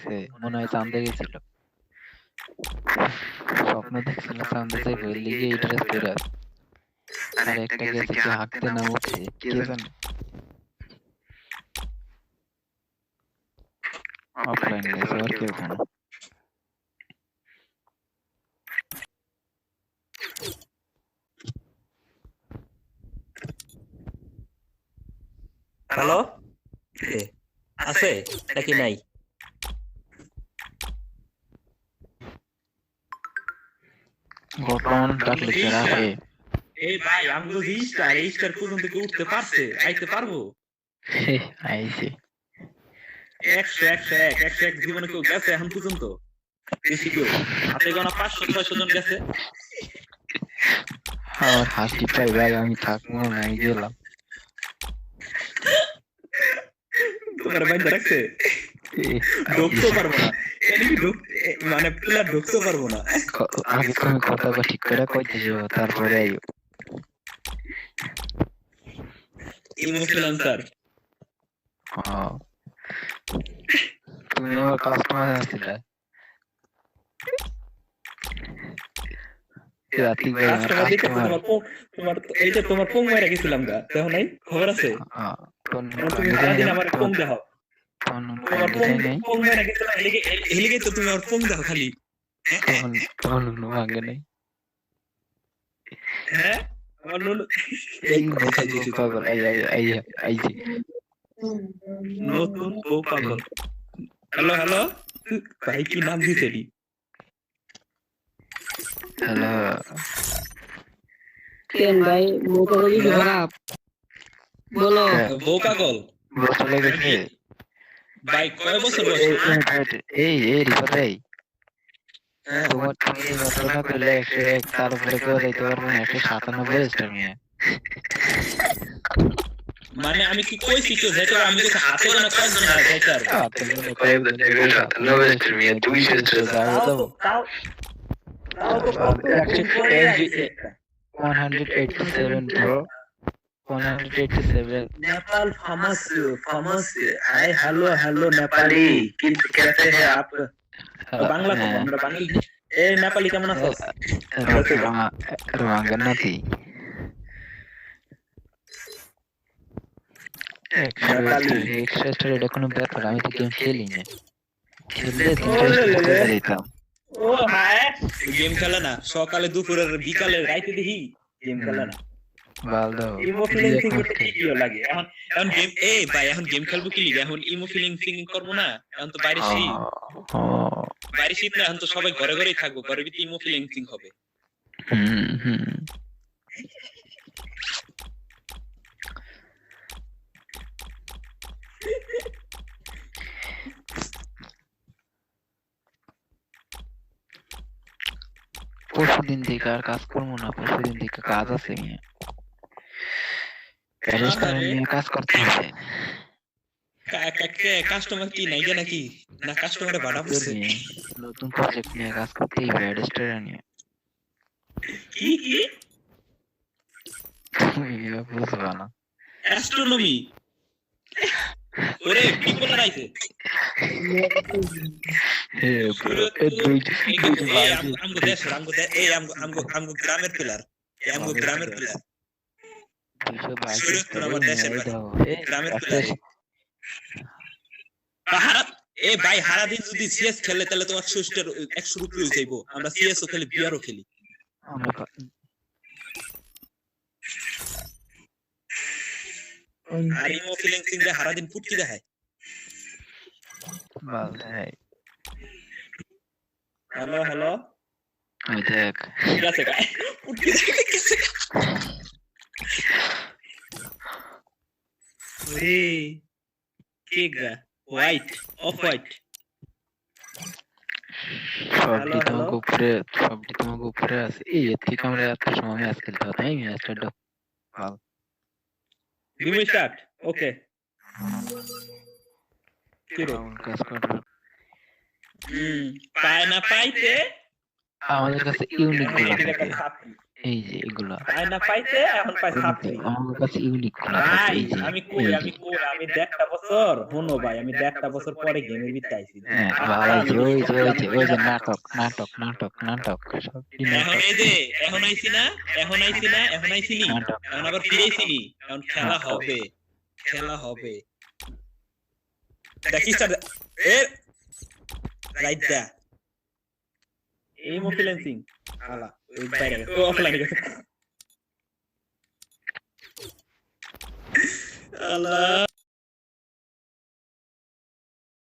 দেখছে মনে হয় চান্দে গেছিল। স্বপ্ন দেখছিল চান্দে যাইব এর লিগে এই ড্রেস পরে। আছে আর একটা গেছে কি হাঁকতে না উঠে? কে জানে? অফলাইন গেছে আর কেউ কোনো হ্যালো? আছে? নাকি নাই? গোপন ডাকলে কে রাখে এই ভাই আমি তো রিস্টার রিস্টার পর্যন্ত কি উঠতে পারছে? আইতে পারব? আইছে। একশো একশো এক একশো এক জীবনে কেউ গেছে এখন পর্যন্ত? বেশি কেউ? হাতে গোনা পাঁচশো ছয়শো জন গেছে? আমার হাসি পাই ভাই আমি থাকব না আমি গেলাম। তোমার বাইন্দা রাখছে? এ, ঢুকতে পারব না। এদিকে ঢুক- এ, মানে প্লেয়ার ঢুকতে পারব না। ক- আগে তুমি কথা ঠিক করে কইতে যাব তারপরে আইও। ইমোশনাল হ্যাঁ। তুমি আমার কাস্টমার তোমার পোং- পোং মেরে গেছিলাম গা দেখো নাই খবর আছে? আমার পোং দেখো তো তুমি পোং খালি। ভাঙে নাই হ্যাঁ? আমার নুন এই নতুন বউ পাগল। Hello hello? ভাই কি নাম দিছে হ্যালো। কেন ভাই? মোটা করি বলো। বউ পাগল? গেছে ভাই কয় বছর বয়স? এই এই রিপোর্ট এই হ্যাঁ, তোমার তুমি ঘটনা করলে একশো এক তার উপরে কেউ দিতে পারবে না একশো সাতানব্বই স্টার নিয়ে মানে আমি কি কইছি কেউ? যেটা আমি দেখি হাতে গোনা কয়েকজন হয় কয়েকজন একশো সাতানব্বই স্টার নিয়ে দুইশো স্টার যাবে তো তাও তাও তো একশো one Nepal famous famous hi hello hello Nepali কিন্তু कैसे है आप বাংলা কম আমরা বাঙালি এ নেপালি কেমন আছো রঙানাথি একশো স্টার এটা কোনো ব্যাপার আমি তো গেম খেলি না খেললে তিনশো স্টার দিতাম ও হায় গেম খেলে না সকালে দুপুরে বিকালে রাইতে দেখি গেম খেলে না বাল দাও ইমো ফিলিং করতে ভিডিও লাগে? এখন এখন গেম এ ভাই এখন গেম খেলব কি লিগে? এখন ইমো করব না? এখন তো বাইরে শীত। বাইরে শীত না এখন তো সবাই ঘরে ঘরেই থাকব। ঘরে ভিতরে ইমো ফিলিং হবে। হুম হুম পরশু দিন থেকে আর কাজ করব না পরশু দিন থেকে কাজ আছে নিয়ে। নিয়ে কাজ করতে হবে কাস্টমার কি নাই নাকি না কাস্টমারে ভাড়া পড়ছে নতুন প্রজেক্ট নিয়ে কাজ হবে নিয়ে কি বুঝবা না অ্যাস্ট্রোনমি ওরে গ্রামের পিলার গ্রামের পিলার এ ভাই হারা দিন যদি সিএস খেলে তাহলে তো একশো স্টার একশো রুপি হয়ে যাইবো আমরা খেলি খেলি আমরা পা- আর ইমো ফিলিং সিং রে হারা দিন পুটকি দেখায় দেয় হ্যালো হ্যালো দেখ ঠিক আছে গায় পুটকি দেখায় গেছে ওরে কে গা হোয়াইট অফ হোয়াইট সবটি Hello, তোমাকে hello? উপরে সবটি তোমাকে উপরে আছে এই এর থেকে আমরা এত সময় ম্যাচ খেলতে হতো এই ম্যাচটা ball give me start okay কি রে ফাউল কাজ করল হুম পায় না পাইতে আমাদের কাছে ইউনিকগুলো এটা থাকে একটা ছাত্রী। এই যে এগুলা। আয়না পাইছে এখন পাই ছাত্রী আমার কাছে ইউনিক ভাই এই যে। আমি কই আমি কই আমি দেড়টা বছর শুনো ভাই আমি দেড়টা বছর পরে গেমের ভিতরে আইছি। হ্যাঁ ভাই ওই যে ওই যে ওই যে নাটক নাটক নাটক নাটক সব কি এখন এই যে এখন আইছি না এখন আইছি না এখন আইছিলি নাটক। এখন আবার ফিরেছি এখন খেলা হবে খেলা হবে। দেখিস এ রাইট দা। এই মো അല്ല ഇപ്പഴേ